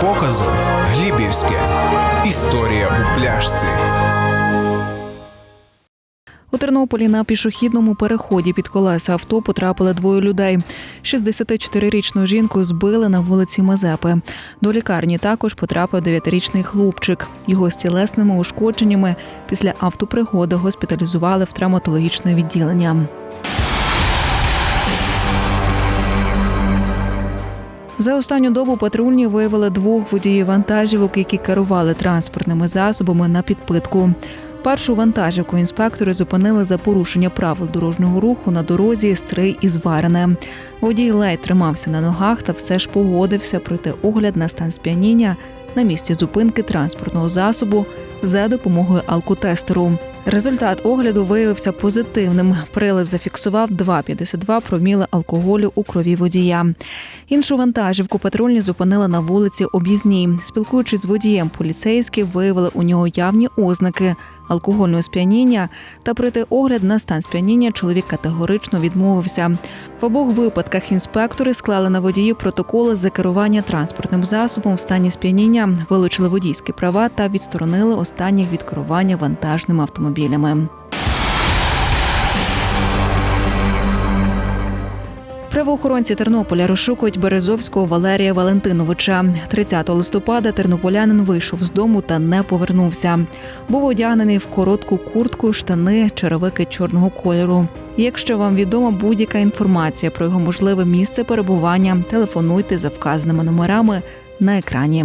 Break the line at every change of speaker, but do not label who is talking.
показу Глібівське. Історія у пляшці.
У Тернополі на пішохідному переході під колеса авто потрапили двоє людей. 64-річну жінку збили на вулиці Мазепи. До лікарні також потрапив 9-річний хлопчик. Його з тілесними ушкодженнями після автопригоди госпіталізували в травматологічне відділення. За останню добу патрульні виявили двох водіїв вантажівок, які керували транспортними засобами на підпитку. Першу вантажівку інспектори зупинили за порушення правил дорожнього руху на дорозі Стрий із Зварене. Водій ледь тримався на ногах та все ж погодився пройти огляд на стан сп'яніння на місці зупинки транспортного засобу за допомогою алкотестеру. Результат огляду виявився позитивним. Прилад зафіксував 2,52 проміли алкоголю у крові водія. Іншу вантажівку патрульні зупинили на вулиці Об'їзній. Спілкуючись з водієм, поліцейські виявили у нього явні ознаки алкогольного сп'яніння та пройти огляд на стан сп'яніння чоловік категорично відмовився. В обох випадках інспектори склали на водіїв протоколи за керування транспортним засобом в стані сп'яніння, вилучили водійські права та відсторонили останніх від керування вантажними автомобілями. Правоохоронці Тернополя розшукують Березовського Валерія Валентиновича. 30 листопада тернополянин вийшов з дому та не повернувся. Був одягнений в коротку куртку, штани, черевики чорного кольору. Якщо вам відома будь-яка інформація про його можливе місце перебування, телефонуйте за вказаними номерами на екрані.